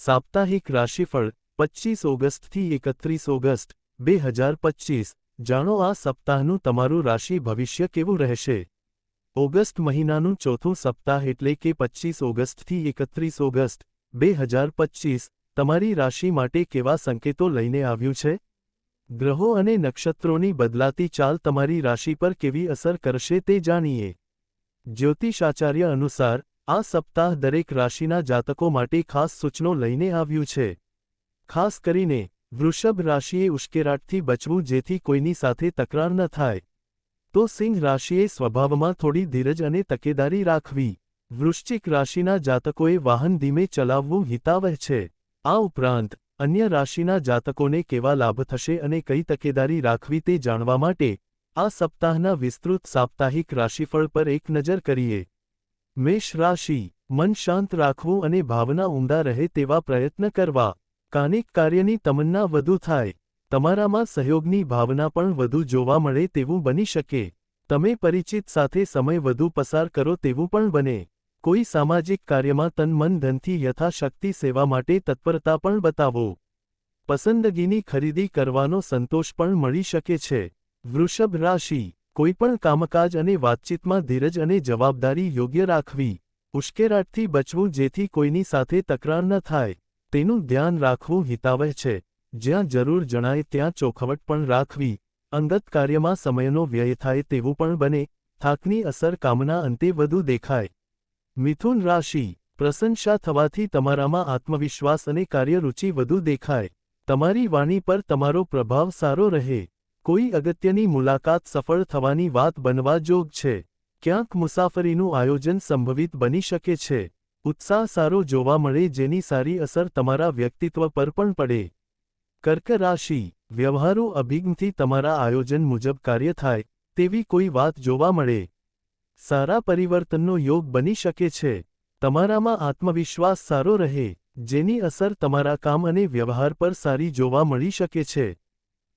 સાપ્તાહિક રાશિફળ પચીસ ઓગસ્ટથી એકત્રીસ ઓગસ્ટ, બે હજાર પચીસ જાણો આ સપ્તાહનું તમારું રાશિ ભવિષ્ય કેવું રહેશે? ઓગસ્ટ મહિનાનું ચોથું સપ્તાહ એટલે કે પચીસ ઓગસ્ટથી એકત્રીસ ઓગસ્ટ, બે હજાર પચીસ તમારી રાશિ માટે કેવા સંકેતો લઈને આવ્યું છે? ગ્રહો અને નક્ષત્રોની બદલાતી ચાલ તમારી રાશિ પર કેવી અસર કરશે તે જાણીએ. જ્યોતિષાચાર્ય અનુસાર આ સપ્તાહ દરેક રાશિના જાતકો માટે ખાસ સૂચનો લઈને આવ્યું છે. ખાસ કરીને, વૃષભ રાશિએ ઉશ્કેરાટથી બચવું જેથી કોઈની સાથે તકરાર ન થાય. તો સિંહ રાશિએ સ્વભાવમાં થોડી ધીરજ અને તકેદારી રાખવી. વૃશ્ચિક રાશિના જાતકોએ વાહન ધીમે ચલાવવું હિતાવહ છે. આ ઉપરાંત, અન્ય રાશિના જાતકોને કેવા લાભ થશે અને કઈ તકેદારી રાખવી તે જાણવા માટે, આ સપ્તાહના વિસ્તૃત સાપ્તાહિક રાશિફળ પર એક નજર કરીએ. મેષ રાશિ, મન શાંત રાખવું અને ભાવના ઊંડા રહે તેવા પ્રયત્ન કરવા. કાનિક કાર્યની તમન્ના વધુ થાય. તમારામાં સહયોગની ભાવના પણ વધુ જોવા મળે તેવું બની શકે. તમે પરિચિત સાથે સમય વધુ પસાર કરો તેવું પણ બને. કોઈ સામાજિક કાર્યમાં તન મન ધનથી યથાશક્તિ સેવા માટે તત્પરતા પણ બતાવો. પસંદગીની ખરીદી કરવાનો સંતોષ પણ મળી શકે છે. વૃષભ રાશિ કોઈપણ કામકાજ અને વાતચીતમાં ધીરજ અને જવાબદારી યોગ્ય રાખવી, ઉશ્કેરાટથી બચવું જેથી કોઈની સાથે તકરાર ન થાય, તેનું ધ્યાન રાખવું હિતાવહ છે. જ્યાં જરૂર જણાય ત્યાં ચોખવટ પણ રાખવી, અંગત કાર્યમાં સમયનો વ્યય થાય તેવું પણ બને, થાકની અસર કામના અંતે વધુ દેખાય. મિથુન રાશિ, પ્રશંસા થવાથી તમારામાં આત્મવિશ્વાસ અને કાર્યરુચિ વધુ દેખાય. તમારી વાણી પર તમારો પ્રભાવ સારો રહે. કોઈ અગત્યની મુલાકાત સફળ થવાની વાત બનવા જોગ છે. ક્યાંક મુસાફરીનું આયોજન સંભવિત બની શકે છે. ઉત્સાહ સારો જોવા મળે જેની સારી અસર તમારા વ્યક્તિત્વ પર પણ પડે. કર્ક રાશિ, વ્યવહારો અભિગમથી તમારા આયોજન મુજબ કાર્ય થાય, તેવી કોઈ વાત જોવા મળે. સારા પરિવર્તનનો યોગ બની શકે છે. તમારામાં આત્મવિશ્વાસ સારો રહે, જેની અસર તમારા કામ અને વ્યવહાર પર સારી જોવા મળી શકે છે.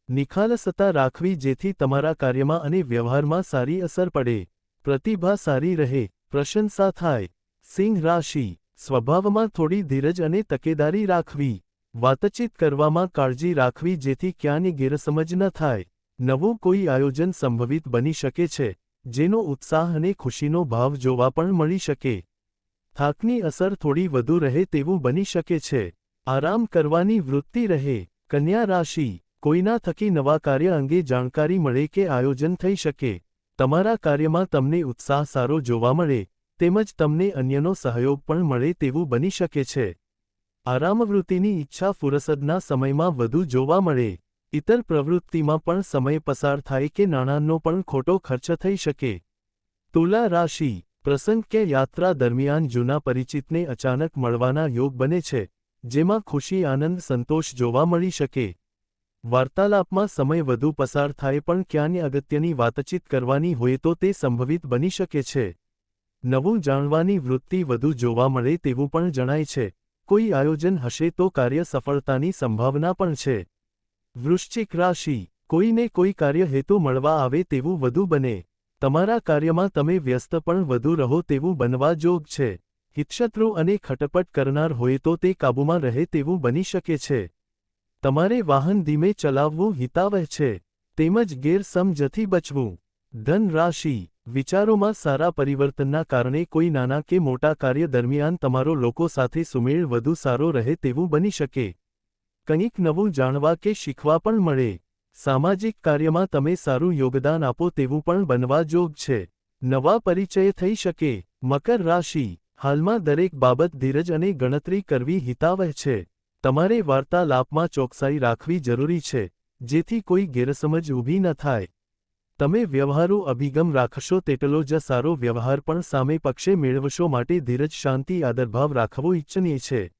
નિખાલસતા રાખવી જેથી તમારા કાર્યમાં અને વ્યવહારમાં સારી અસર પડે. પ્રતિભા સારી રહે, પ્રશંસા થાય. સિંહ રાશિ, સ્વભાવમાં થોડી ધીરજ અને તકેદારી રાખવી. વાતચીત કરવામાં કાળજી રાખવી જેથી ક્યાંની ગેરસમજ ન થાય. નવું કોઈ આયોજન સંભવિત બની શકે છે, જેનો ઉત્સાહ અને ખુશીનો ભાવ જોવા પણ મળી શકે. થાકની અસર થોડી વધુ રહે તેવું બની શકે છે. આરામ કરવાની વૃત્તિ રહે. કન્યા રાશિ કોઈના થકી નવા કાર્ય અંગે જાણકારી મળે કે આયોજન થઈ શકે, તમારા કાર્યમાં તમને ઉત્સાહ સારો જોવા મળે, તેમજ તમને અન્યનો સહયોગ પણ મળે તેવું બની શકે છે. આરામવૃત્તિની ઈચ્છા ફુરસદના સમયમાં વધુ જોવા મળે ઇતર પ્રવૃત્તિમાં પણ સમય પસાર થાય કે નાણાંનો પણ ખોટો ખર્ચ થઈ શકે. તુલા રાશિ, પ્રસંગ કે યાત્રા દરમિયાન જૂના પરિચિતને અચાનક મળવાના યોગ બને છે, જેમાં ખુશી, આનંદ, સંતોષ જોવા મળી શકે. વાર્તાલાપમાં સમય વધુ પસાર થાય પણ ક્યાંય અગત્યની વાતચીત કરવાની હોય તો તે સંભવિત બની શકે છે. નવું જાણવાની વૃત્તિ વધુ જોવા મળે તેવું પણ જણાય છે. કોઈ આયોજન હશે તો કાર્ય સફળતાની સંભાવના પણ છે. વૃશ્ચિક રાશિ. કોઈને કોઈ કાર્ય હેતુ મળવા આવે તેવું વધુ બને. તમારા કાર્યમાં તમે વ્યસ્ત પણ વધુ રહો તેવું બનવા જોગ છે. હિતશત્રુ અને ખટપટ કરનાર હોય તો તે કાબૂમાં રહે તેવું બની શકે છે. તમારે વાહન ધીમે ચલાવવું હિતાવહ છે, તેમજ ગેરસમજથી બચવું. ધન રાશિ, વિચારોમાં સારા પરિવર્તનના કારણે કોઈ નાના કે મોટા કાર્ય દરમિયાન તમારો લોકો સાથે સુમેળ વધુ સારો રહે તેવું બની શકે. કંઈક નવું જાણવા કે શીખવા પણ મળે. સામાજિક કાર્યમાં તમે સારું યોગદાન આપો તેવું પણ બનવા જોગ છે. નવા પરિચય થઈ શકે. મકર રાશિ, હાલમાં દરેક બાબત ધીરજ અને ગણતરી કરવી હિતાવહ છે. તમારે વાર્તાલાપમાં ચોકસાઈ રાખવી જરૂરી છે, જેથી કોઈ ગેરસમજ ઊભી ન થાય. તમે વ્યવહારુ અભિગમ રાખશો તેટલો જ સારો વ્યવહાર પણ સામે પક્ષે મેળવશો માટે ધીરજ, શાંતિ, આદરભાવ રાખવો ઇચ્છનીય છે.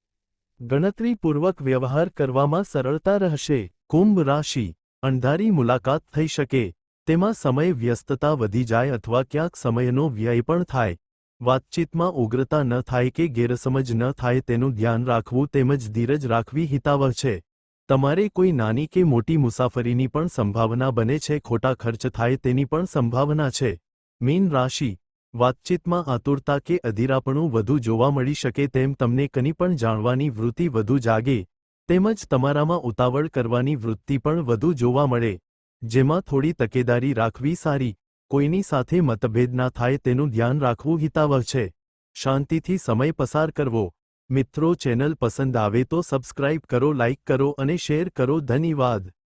ગણતરીપૂર્વક વ્યવહાર કરવામાં સરળતા રહેશે. કુંભ રાશિ. અણધારી મુલાકાત થઈ શકે. તેમાં સમય વ્યસ્તતા વધી જાય અથવા ક્યાંક સમયનો વ્યય પણ થાય. વાતચીતમાં ઉગ્રતા ન થાય કે ગેરસમજ ન થાય તેનું ધ્યાન રાખવું તેમજ ધીરજ રાખવી હિતાવહ છે. તમારે કોઈ નાની કે મોટી મુસાફરીની પણ સંભાવના બને છે, ખોટા ખર્ચ થાય તેની પણ સંભાવના છે. મીન રાશિ. વાતચીતમાં આતુરતા કે અધીરાપણું વધુ જોવા મળી શકે તેમ તમને કની પણ જાણવાની વૃત્તિ વધુ જાગે. તેમજ તમારામાં ઉતાવળ કરવાની વૃત્તિ પણ વધુ જોવા મળે. જેમાં થોડી તકેદારી રાખવી સારી. કોઈની સાથે મતભેદ ના થાય તેનું ધ્યાન રાખવું હિતાવહ છે. શાંતિથી સમય પસાર કરવો. મિત્રો, ચેનલ પસંદ આવે તો સબસ્ક્રાઇબ કરો લાઇક કરો અને શેર કરો. ધન્યવાદ.